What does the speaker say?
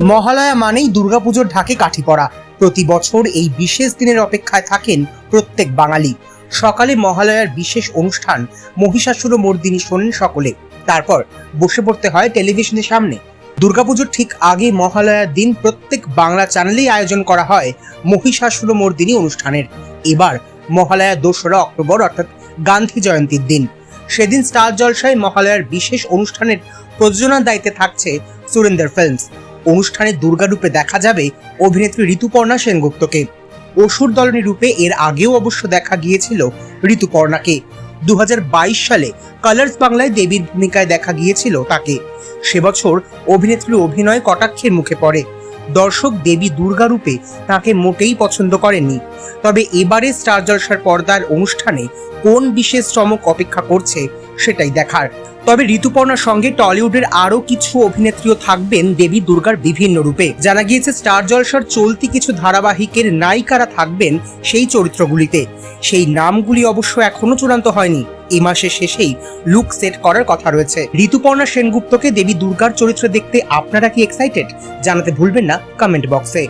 মহালয়া মানেই দুর্গাপুজোর ঢাকে কাঠি পড়া প্রতি বছর এই বিশেষ দিনের অপেক্ষায় থাকেন প্রত্যেক বাঙালি। সকালে মহালয়ার বিশেষ অনুষ্ঠান, মহিষাসুর মর্দিনী শোনেন সকলে। তারপর বসে পড়তে হয় টেলিভিশনের সামনে। দুর্গাপুজোর ঠিক আগে মহালয়ার দিন প্রত্যেক বাংলা চ্যানেলেই আয়োজন করা হয় মহিষাসুর মর্দিনী অনুষ্ঠানের। এবার মহালয়া দোসরা অক্টোবর, অর্থাৎ গান্ধী জয়ন্তীর দিন। সেদিন স্টার জলসায় মহালয়ার বিশেষ অনুষ্ঠানের প্রযোজনার দায়িত্বে থাকছে সুরেন্দ্র ফিল্মস। অনুষ্ঠানে দুর্গারূপে দেখা যাবে অভিনেত্রী ঋতুপর্ণা সেনগুপ্তকে। অসুর দলনী রূপে এর আগেও অবশ্য দেখা গিয়েছিল ঋতুপর্ণাকে। দুহাজার বাইশ সালে কালার্স বাংলায় দেবীর ভূমিকায় দেখা গিয়েছিল তাকে। সে বছর অভিনেত্রীর অভিনয় কটাক্ষের মুখে পড়ে। দর্শক দেবী দুর্গা রূপে তাকে মোটেই পছন্দ করেননি। তবে এবারে স্টার জলসার পর্দার অনুষ্ঠানে কোন বিশেষ চমক অপেক্ষা করছে সেটাই দেখার। তবে ঋতুপর্ণার সঙ্গে টলিউডের আরও কিছু অভিনেত্রীও থাকবেন দেবী দুর্গার বিভিন্ন রূপে। জানা গিয়েছে, স্টার জলসার চলতি কিছু ধারাবাহিকের নায়িকারা থাকবেন সেই চরিত্রগুলিতে। সেই নামগুলি অবশ্য এখনও চূড়ান্ত হয়নি। এ মাসের শেষেই লুক সেট করার কথা রয়েছে। ঋতুপর্ণা সেনগুপ্তকে দেবী দুর্গার চরিত্র দেখতে আপনারা কি এক্সাইটেড জানাতে ভুলবেন না কমেন্ট বক্সে